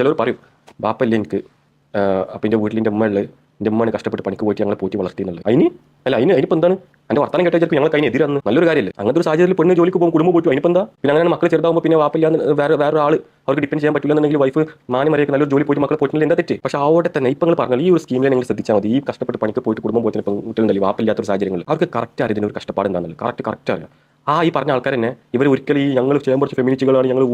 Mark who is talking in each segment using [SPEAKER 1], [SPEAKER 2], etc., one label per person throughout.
[SPEAKER 1] ചിലർ പറയും ബാപ്പല്ലേ എനിക്ക് അപ്പം എന്റെ വീട്ടിൽ എന്റെ ഉമ്മയുള്ള എന്റെ ഉമ്മയാണ് കഷ്ടപ്പെട്ട് പണിക്ക് പോയിട്ട് ഞങ്ങളെ പോറ്റി വളർത്തിയെന്നുള്ളത്. അതിന് അല്ല അതിന് അതിനിപ്പോൾ എന്താണ്? എന്റെ വർത്തമാനം കേട്ടാൽ ചിലപ്പോൾ ഞങ്ങൾക്ക് അതിന് എതിരാന്ന്. നല്ലൊരു കാര്യമല്ലേ അങ്ങനത്തെ ഒരു സാഹചര്യത്തിൽ പെണ്ണ് ജോലിക്ക് പോകും കുടുംബം പോയിട്ട് അതിനിപ്പോൾ എന്താ? പിന്നെ അങ്ങനെ മക്കൾ ചെറുതാകുമ്പോൾ പിന്നെ വാപ്പില്ലാന്ന് വേറെ വേറെ ആൾ അവർക്ക് ഡിപ്പെൻഡ് ചെയ്യാൻ പറ്റില്ല എന്നുണ്ടെങ്കിൽ വൈഫ് മാനി മറിയൊക്കെ നല്ലൊരു ജോലി പോയിട്ട് മക്കളെ പോയിട്ടുണ്ടെങ്കിൽ എന്താ തെറ്റ്? പക്ഷേ അവിടെ തന്നെ ഇപ്പോൾ നിങ്ങൾ പറഞ്ഞാൽ ഈ ഒരു സ്കീമിൽ നിങ്ങൾ ശ്രദ്ധിച്ചാൽ മതി. ഈ കഷ്ടപ്പെട്ട് പണിക്ക് പോയിട്ട് കുടുംബം പോയിട്ട് ഇപ്പം കുട്ടികളുണ്ടല്ലോ വാപ്പില്ലാത്തൊരു സാഹചര്യങ്ങൾ അവർക്ക് കറക്റ്റ് അറിയാം ഇതിന് ഒരു കഷ്ടപ്പാട് എന്താണല്ലോ കറക്റ്റ് കറക്റ്റ് അറിയാം. ആ ഈ പറഞ്ഞ ആൾക്കാർ തന്നെ ഇവർ ഒരിക്കലും ഈ ഞങ്ങൾ ചെയ്യാൻ കുറച്ച് ഫെമിനിസ്റ്റുകളാണ് ഞങ്ങൾ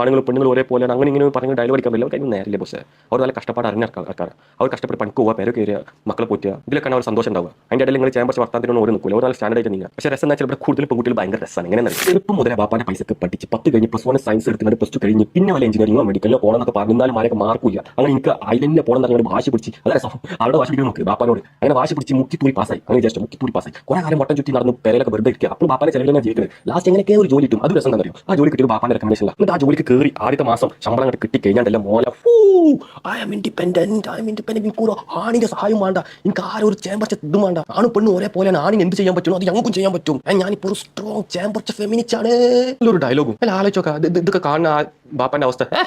[SPEAKER 1] ആണുങ്ങൾ പെണ്ണുങ്ങൾ ഒരേപോലെയാണ് അങ്ങനെ ഇങ്ങനെ പറഞ്ഞ് ഡയലോഗ് അടിക്കാൻ പറ്റില്ല. അവർക്ക് നേരില്ല ബോസ് അവർ നല്ല കഷ്ടപ്പാട് അറിഞ്ഞ ആൾക്കാർ അവർ കഷ്ടപ്പെട്ട് പണിക്ക് പോവുക പേര് കയറുക മക്കളെ പോറ്റുക ഇതിലൊക്കെയാണ് അവർ സന്തോഷം ഉണ്ടാവുക. അതിന്റെ ഇടയിൽ നിങ്ങൾ ചെയ്യാൻ കുറച്ച് വർത്താനത്തിനൊന്നും ഒരു നിൽക്കില്ല ഒരു നല്ല സ്റ്റാൻഡേർഡ് നിങ്ങൾ പക്ഷേ രസം എന്ന് വെച്ചാൽ കൂടുതൽ പെൺകുട്ടികൾ ഭയങ്കര രസമാണ് എങ്ങനെ ചെറുപ്പം മുതലേ ബാപ്പാന്റെ പൈസക്ക് പഠിച്ച് പത്ത് കഴിഞ്ഞ് പ്ലസ് വൺ സയൻസ് എടുത്തിട്ട് പ്ലസ് ടു കഴിഞ്ഞ് പിന്നെ വല്ല എഞ്ചിനീയറിംഗോ മെഡിക്കലോ പോകണമെന്നൊക്കെ പറഞ്ഞാലും ആരൊക്കെ മാർക്കില്ല അങ്ങനെ എനിക്ക് അതിലെന്നെ പോകണം എന്നറിയാൻ വാശി പിടിച്ച് അതെ രസം അവരുടെ വാശി പിടിക്കാൻ നോക്ക് ബാപ്പാനോട്. അങ്ങനെ വാശി പിടിച്ച് മുക്കി തൂരി പാസ്സായി അങ്ങനെ ജസ്റ്റ് മുക്കി തൂരി പാസ്സായി കുറെ കാലം വട്ടം ചുറ്റി നടന്ന് പേരൊക്കെ വെറുതെ ഇരിക്കുക അപ്പോൾ ബാപ്പാനെ ചെലവിലാണ് ജീവിക്കുന്നത് ലാസ്റ്റ് എങ്ങനെയൊക്കെ ഒരു ജോലി കിട്ടും. അത് രസം അറിയോ ആ ജോലി കിട്ടിയത് ബാപ്പാന്റെ റെക്കമെൻഡേഷൻ എന്നിട്ട് ആ ജോലിക്ക് കയറി ആദ്യത്തെ മാസം ശമ്പളം കിട്ടി കഴിഞ്ഞാൽ മോല I am independent I'm independent എനിക്ക് കൂടെ ആണിന്റെ സഹായം വേണ്ട. എനിക്ക് ആരും ഒരു ചേമ്പർ ഇതും വേണ്ട. ആണ് പെണ്ണും ഒരേപോലെയാണ് ആണിന് എന്ത് ചെയ്യാൻ പറ്റും അത് ഞങ്ങൾക്കും ചെയ്യാൻ പറ്റും. ഞാനിപ്പോൾ ഒരു സ്ട്രോങ് ചേമ്പർ ഫെമിനിച്ചാണ് ഒരു ഡയലോഗും അല്ല ആലോചിച്ചോക്കാം. ഇത് ഇത് ഇതൊക്കെ കാണുന്ന ആ ബാപ്പാന്റെ അവസ്ഥ. ഏ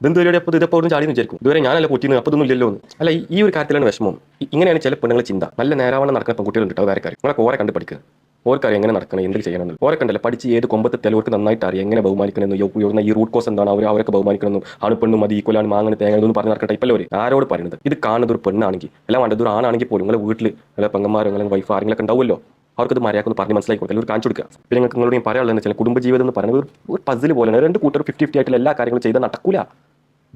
[SPEAKER 1] ഇതെന്ത് പരിപാടി? അപ്പോൾ ഇതിപ്പോൾ ഒന്നും ചാടി വിചാരിക്കും. ഇതുവരെ ഞാനല്ല പൊട്ടിയെന്ന് അപ്പോൾ ഇതൊന്നും ഇല്ലല്ലോ അല്ല ഈ- ഒരു കാര്യത്തിലാണ് വിഷമം. ഇങ്ങനെയാണ് ചില പെണ്ണുങ്ങൾ ചിന്ത. നല്ല നേരാവണ്ണം നടക്കുന്ന പെൺകുട്ടികളുണ്ട് കേട്ടോ വേറെ കാര്യം. നമ്മളെ കോറെ കണ്ട് പഠിക്കുക ഓർക്കറിയാം എങ്ങനെ നടക്കണം എന്ത് ചെയ്യണം ഓരെ കണ്ടല്ലേ പഠിച്ച് ഏത് കൊമ്പത്തെ തെലവർക്ക് നന്നായിട്ട് അറിയാം എങ്ങനെ ബഹുമാനിക്കണമെന്ന് യോ- യോ- ഈ റൂട്ട് കോസ് എന്താണ് അവർ അവരൊക്കെ ബഹുമാനിക്കണമെന്നും ആണ് പെണ്ണും മതി ഈക്വലാണ് മാങ്ങനെ തേങ്ങ എന്ന് പറഞ്ഞ് നടക്കട്ടെ ഇപ്പോൾ ആരോട് പറയുന്നത് ഇത് കാണുന്നത് ഒരു പെണ്ണാണെങ്കിൽ എല്ലാം വേണ്ടത് ഒരു ആണാണെങ്കിൽ പോലും നിങ്ങളെ വീട്ടിൽ നിങ്ങളുടെ പെങ്ങന്മാരോ നിങ്ങളെ വൈഫ് ആരെങ്കിലൊക്കെ ഉണ്ടാവുമല്ലോ? അവർക്കത് മര്യാദ പറഞ്ഞ് മനസ്സിലാക്കി കൊടുക്കുക ഒരു കാണിച്ചു കൊടുക്കുക. പിന്നെ നിങ്ങൾക്ക് നിങ്ങളോട് പറയാനുള്ളത് എന്ന് വെച്ചാൽ കുടുംബജീവിതം എന്ന് പറയുന്നത് ഒരു- പസിൽ പോലെയാണ്. രണ്ട് കൂട്ടർ ഫിഫ്റ്റി ഫിഫ്റ്റി ആയിട്ടുള്ള എല്ലാ കാര്യങ്ങളും ചെയ്താൽ നടക്കൂല.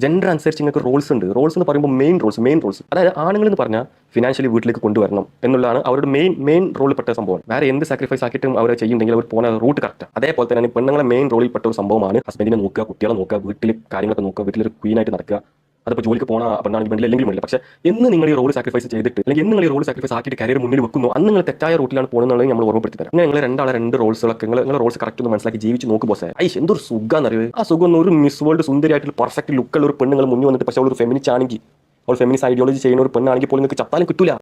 [SPEAKER 1] ജെൻഡർ അനുസരിച്ച് നിങ്ങൾക്ക് റോൾസ് ഉണ്ട്. റോൾസ് എന്ന് പറയുമ്പോൾ മെയിൻ റോൾസ് മെയിൻ റോൾസ് അതായത് ആണുങ്ങൾ എന്ന് പറഞ്ഞാൽ ഫിനാൻഷ്യലി വീട്ടിലേക്ക് കൊണ്ടുവരണം എന്നുള്ളതാണ് അവരുടെ മെയിൻ മെയിൻ റോളിൽ പെട്ട സംഭവം. വേറെ എന്ത് സാക്രിഫൈസ് ആക്കിയിട്ടും അവർ ചെയ്യുന്നുണ്ടെങ്കിൽ അവർ പോകുന്ന റൂട്ട് കറക്റ്റ് അതേപോലെ തന്നെ പെണ്ണുങ്ങളെ മെയിൻ റോളിൽ പെട്ട ഒരു സംഭവമാണ് ഹസ്ബൻഡിനെ നോക്കുക കുട്ടികളെ നോക്കുക വീട്ടിൽ കാര്യങ്ങളൊക്കെ നോക്കുക വീട്ടിലൊരു ക്വീൻ ആയിട്ട് നടക്കുക. അതിപ്പോൾ ജോലിക്ക് പോണ പെണ്ണാണെങ്കിൽ വേണ്ടി അല്ലെങ്കിൽ വേണ്ടില്ല പക്ഷേ എന്ന് നിങ്ങൾ ഈ റോൾ സാക്രിഫൈസ് ചെയ്തിട്ട് അല്ലെങ്കിൽ നിങ്ങൾ ഈ റോൾ സാക്രിഫൈസ് ആക്കിയിട്ട് കരിയർ മുന്നിൽ വെക്കുന്നു അന്ന് നിങ്ങൾ തെറ്റായ റൂട്ടിലാണ് പോകുന്നത് നമ്മൾ ഓർമ്മപ്പെടുത്തി തരാം നിങ്ങൾ രണ്ടാളെ രണ്ട് റോൾസുകളൊക്കെ നിങ്ങൾ നിങ്ങളുടെ റോൾസ് കറക്റ്റ് ഒന്ന് മനസ്സിലാക്കി ജീവിച്ച് നോക്ക് ബോസേ ഐ എന്തൊരു സുഖം അറിയോ? ആ സുഖം ഒരു മിസ് വേൾഡ് സുന്ദരിയായിട്ട് പെർഫെക്റ്റ് ലുക്കുള്ള ഒരു പെണ്ണുങ്ങൾ മുന്നിൽ വന്നിട്ട് പക്ഷേ അവൾ ഒരു ഫെമിനിസ്റ്റ് ആണെങ്കിൽ അവൾ ഫെമിനിസ് ഐഡിയോളജി ചെയ്യുന്ന ഒരു പെണ്ണാണെങ്കിൽ പോലും നിങ്ങൾക്ക് ചത്താലും കിട്ടില്ല